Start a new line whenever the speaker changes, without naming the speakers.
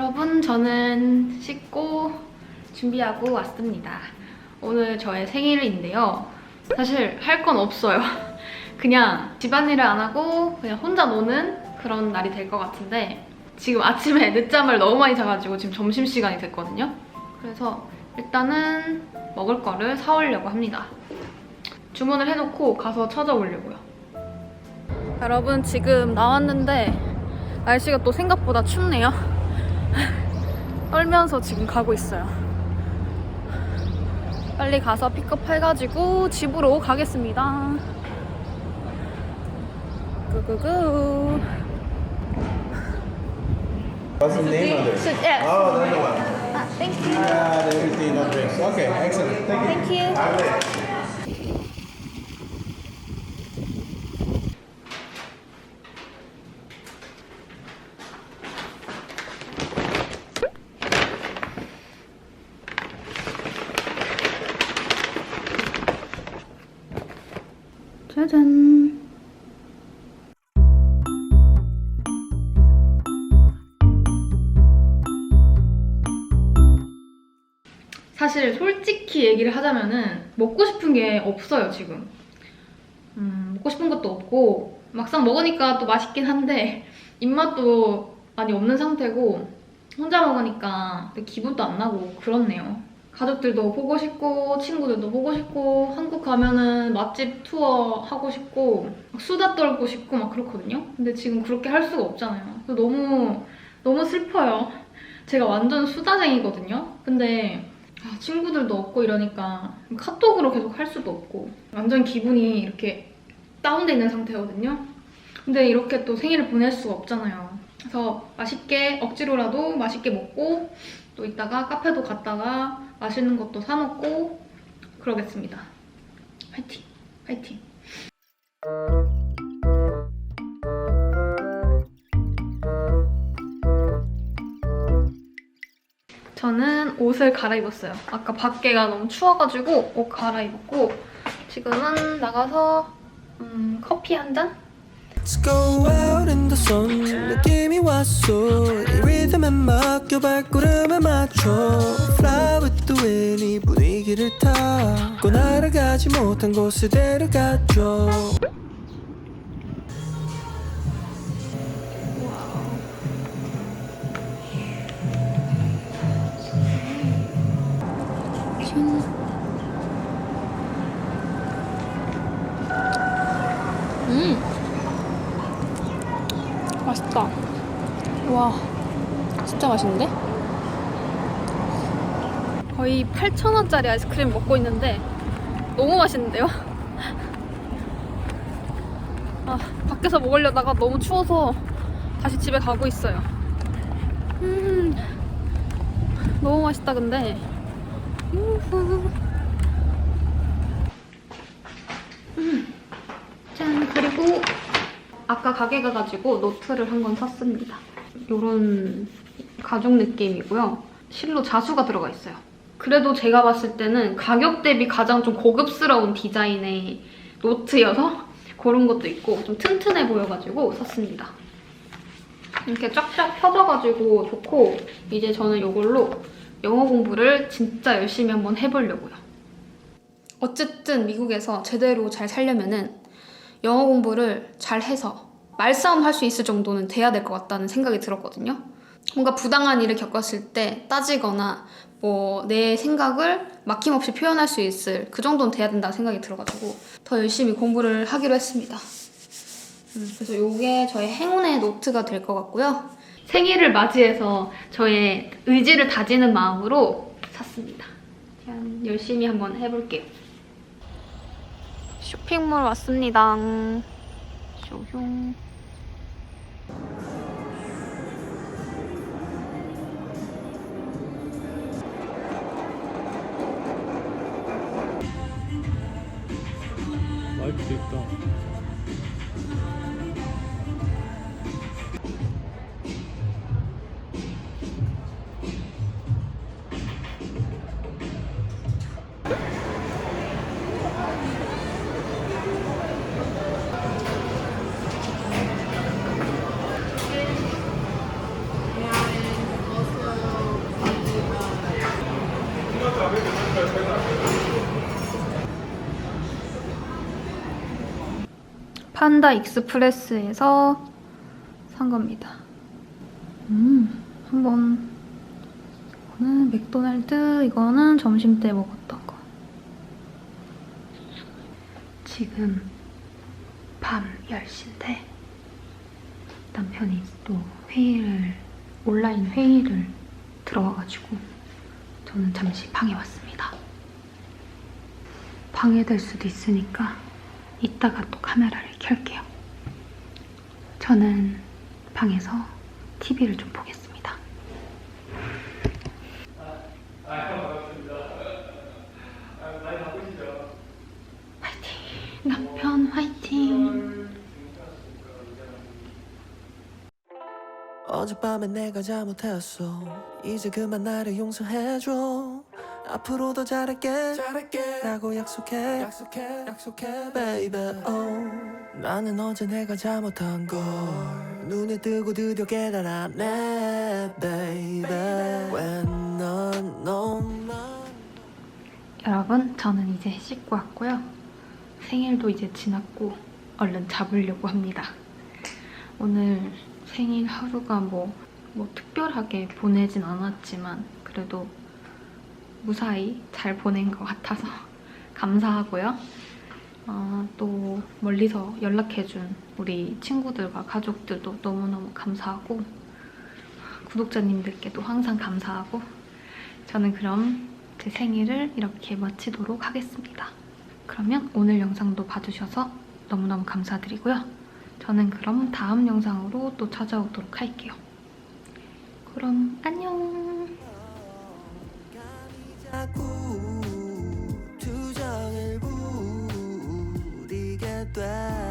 여러분, 저는 씻고 준비하고 왔습니다. 오늘 저의 생일인데요. 사실 할 건 없어요. 그냥 집안일을 안 하고 그냥 혼자 노는 그런 날이 될 것 같은데 지금 아침에 늦잠을 너무 많이 자가지고 지금 점심시간이 됐거든요. 그래서 일단은 먹을 거를 사오려고 합니다. 주문을 해놓고 가서 찾아오려고요. 여러분 지금 나왔는데 날씨가 또 생각보다 춥네요. 떨면서 지금 가고 있어요. 빨리 가서 픽업 해가지고 집으로 가겠습니다. 구구구.
What's the name of. Oh, one.
아, thank you.
Ah, the everything no drinks. Okay, excellent. Thank you.
Thank you. 짜잔. 사실 솔직히 얘기를 하자면은 먹고 싶은 게 없어요 지금. 음, 먹고 싶은 것도 없고 막상 먹으니까 또 맛있긴 한데 입맛도 많이 없는 상태고 혼자 먹으니까 기분도 안 나고 그렇네요. 가족들도 보고 싶고 친구들도 보고 싶고 한국 가면은 맛집 투어 하고 싶고 막 수다 떨고 싶고 막 그렇거든요. 근데 지금 그렇게 할 수가 없잖아요. 너무 너무 슬퍼요. 제가 완전 수다쟁이거든요. 근데 아, 친구들도 없고 이러니까 카톡으로 계속 할 수도 없고 완전 기분이 이렇게 다운돼 있는 상태거든요. 근데 이렇게 또 생일을 보낼 수가 없잖아요. 그래서 맛있게 억지로라도 맛있게 먹고 또 이따가 카페도 갔다가 맛있는 것도 사 먹고 그러겠습니다. 화이팅! 화이팅! 저는 옷을 갈아입었어요. 아까 밖에가 너무 추워가지고 옷 갈아입었고 지금은 나가서 음, 커피 한 잔?
Let's go out in the sun. 느낌이 왔어. 이 리듬에 맡겨 발걸음에 맞춰. Fly with the wind 이 분위기를 타고 날아가지 못한 곳에 데려가줘
음 맛있다 와 진짜 맛있는데? 거의 8,000원짜리 아이스크림 먹고 있는데 너무 맛있는데요? 아, 밖에서 먹으려다가 너무 추워서 다시 집에 가고 있어요 음 너무 맛있다 근데 우후. 짠 그리고 아까 가게 가가지고 노트를 한 권 샀습니다 요런 가죽 느낌이고요. 실로 자수가 들어가 있어요. 그래도 제가 봤을 때는 가격 대비 가장 좀 고급스러운 디자인의 노트여서 그런 것도 있고 좀 튼튼해 보여가지고 샀습니다. 이렇게 쫙쫙 펴져가지고 좋고 이제 저는 이걸로 영어 공부를 진짜 열심히 한번 해보려고요. 어쨌든 미국에서 제대로 잘 살려면은 영어 공부를 잘 해서 말싸움 할 수 있을 정도는 돼야 될 것 같다는 생각이 들었거든요. 뭔가 부당한 일을 겪었을 때 따지거나 뭐 내 생각을 막힘없이 표현할 수 있을 그 정도는 돼야 된다고 생각이 들어가지고 더 열심히 공부를 하기로 했습니다. 음, 그래서 이게 저의 행운의 노트가 될 것 같고요. 생일을 맞이해서 저의 의지를 다지는 마음으로 샀습니다. 짠, 열심히 한번 해볼게요. 쇼핑몰 왔습니다. 쇼용. 판다 익스프레스에서 산 겁니다. 음, 한번 이거는 맥도날드, 이거는 점심 때 먹었던 거. 지금 밤 10시인데 남편이 또 회의를 온라인 회의를 들어와가지고 저는 잠시 방에 왔습니다. 방해될 수도 있으니까 이따가 또 카메라를 켤게요. 저는 방에서 TV를 좀 보겠습니다. 화이팅! 남편 화이팅!
어젯밤에 내가 잘못했어 이제 그만 나를 용서해줘 앞으로 더 잘할게. 잘할게. 라고 약속해. 약속해. 약속해 baby oh. 나는 어제 내가 잘못한 걸 눈에 뜨고 드디어 깨달았네 baby. 왜넌 너만
여러분, 저는 이제 씻고 왔고요. 생일도 이제 지났고 얼른 잡으려고 합니다. 오늘 생일 하루가 뭐, 뭐 특별하게 보내진 않았지만 그래도 무사히 잘 보낸 것 같아서 감사하고요. 어, 또 멀리서 연락해준 우리 친구들과 가족들도 너무너무 감사하고 구독자님들께도 항상 감사하고 저는 그럼 제 생일을 이렇게 마치도록 하겠습니다. 그러면 오늘 영상도 봐주셔서 너무너무 감사드리고요. 저는 그럼 다음 영상으로 또 찾아오도록 할게요. 그럼 안녕!
자꾸 투정을 부리게 돼